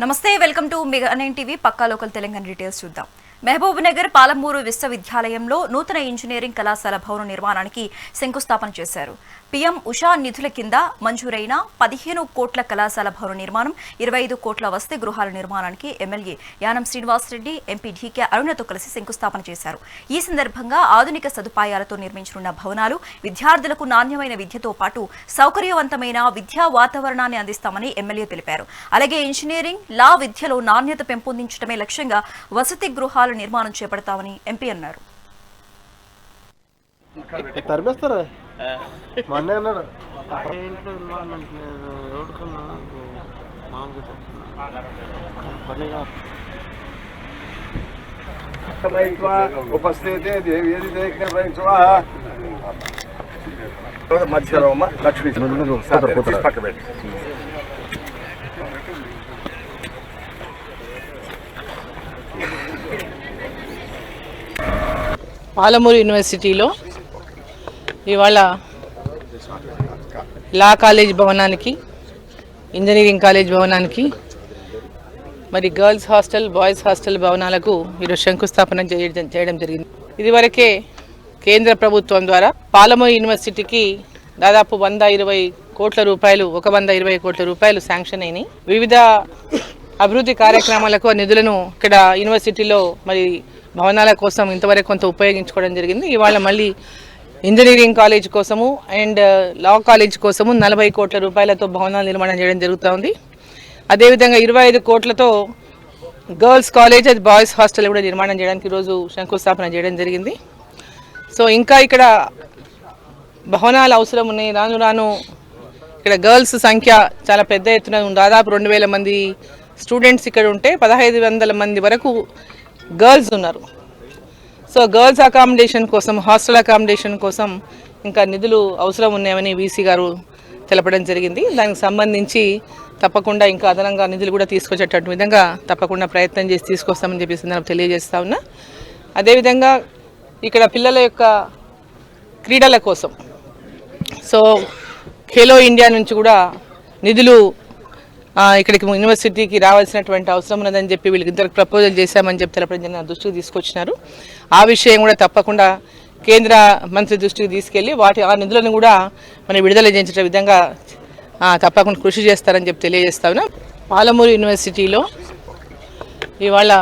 నమస్తే welcome to mega nine TV. Pakka local Telangana details చూద్దాం. మహబూబ్ నగర్ పాలమూరు విశ్వవిద్యాలయంలో నూతన ఇంజనీరింగ్ కళాశాల భవన నిర్మాణానికి శంకుస్థాపన చేశారు. పీఎం ఉషా నిధుల కింద మంజూరైన పదిహేను కోట్ల కళాశాల భవన నిర్మాణం ఇరవై ఐదు కోట్ల వసతి గృహాల నిర్మాణానికి MLA Yennam Srinivas Reddy MP DK అరుణతో కలిసి శంకుస్థాపన చేశారు. ఈ సందర్భంగా ఆధునిక సదుపాయాలతో నిర్మించనున్న భవనాలు విద్యార్థులకు నాణ్యమైన విద్యతో పాటు సౌకర్యవంతమైన విద్యా వాతావరణాన్ని అందిస్తామని ఎమ్మెల్యే తెలిపారు. అలాగే ఇంజనీరింగ్ లా విద్యలో నాణ్యత పెంపొందించడమే లక్ష్యంగా వసతి గృహాల నిర్మాణం చేపడతామని ఎంపీ అన్నారు. తరిమేస్తారా మా అన్నయ్య అన్నాడు ఇంట్లో ఇన్వాల్వ్మెంట్ లేదు. ఎవరికన్నా మామూలుగా చెప్తున్నా పనిగా ఉపస్థితి దేవి ఏది దేవికి ప్రయించువా మధ్యలో అమ్మ లక్ష్మీ తీసి పక్క పెట్టి పాలమూరు యూనివర్సిటీలో ఇవాళ లా కాలేజ్ భవనానికి ఇంజనీరింగ్ కాలేజ్ భవనానికి మరి గర్ల్స్ హాస్టల్ బాయ్స్ హాస్టల్ భవనాలకు ఈరోజు శంకుస్థాపన చేయడం చేయడం జరిగింది. ఇదివరకే కేంద్ర ప్రభుత్వం ద్వారా పాలమో యూనివర్సిటీకి దాదాపు వంద ఇరవై కోట్ల రూపాయలు ఒక వంద ఇరవై కోట్ల రూపాయలు శాంక్షన్ అయినాయి. వివిధ అభివృద్ధి కార్యక్రమాలకు నిధులను ఇక్కడ యూనివర్సిటీలో మరి భవనాల కోసం ఇంతవరకు కొంత ఉపయోగించుకోవడం జరిగింది. ఇవాళ మళ్ళీ ఇంజనీరింగ్ కాలేజ్ కోసము అండ్ uh, లా కాలేజ్ కోసము నలభై కోట్ల రూపాయలతో భవనాలు నిర్మాణం చేయడం జరుగుతూ ఉంది. అదేవిధంగా ఇరవై ఐదు కోట్లతో గర్ల్స్ కాలేజ్ అది బాయ్స్ హాస్టల్ కూడా నిర్మాణం చేయడానికి ఈరోజు శంకుస్థాపన చేయడం జరిగింది. సో ఇంకా ఇక్కడ భవనాలు అవసరం ఉన్నాయి. రాను రాను ఇక్కడ గర్ల్స్ సంఖ్య చాలా పెద్ద ఎత్తున దాదాపు రెండు వేల మంది స్టూడెంట్స్ ఇక్కడ ఉంటే పదహైదు వందల మంది వరకు గర్ల్స్ ఉన్నారు. సో గర్ల్స్ అకామిడేషన్ కోసం హాస్టల్ అకామిడేషన్ కోసం ఇంకా నిధులు అవసరం ఉన్నాయని వీసీ గారు తెలపడం జరిగింది. దానికి సంబంధించి తప్పకుండా ఇంకా అదనంగా నిధులు కూడా తీసుకొచ్చేటటువంటి విధంగా తప్పకుండా ప్రయత్నం చేసి తీసుకొస్తామని చెప్పేసి నాకు తెలియజేస్తా ఉన్నా. అదేవిధంగా ఇక్కడ పిల్లల యొక్క క్రీడల కోసం. సో ఖేలో ఇండియా నుంచి కూడా నిధులు ఇక్కడికి యూనివర్సిటీకి రావాల్సినటువంటి అవసరం ఉన్నదని చెప్పి వీళ్ళకి ఇద్దరు ప్రపోజల్ చేశామని చెప్పి తెలపడం జరిగిన దృష్టికి తీసుకొచ్చినారు. ఆ విషయం కూడా తప్పకుండా కేంద్ర మంత్రి దృష్టికి తీసుకెళ్ళి వాటి ఆ నిధులను కూడా మనం విడుదల చేయించే విధంగా తప్పకుండా కృషి చేస్తారని చెప్పి తెలియజేస్తా పాలమూరు యూనివర్సిటీలో ఇవాళ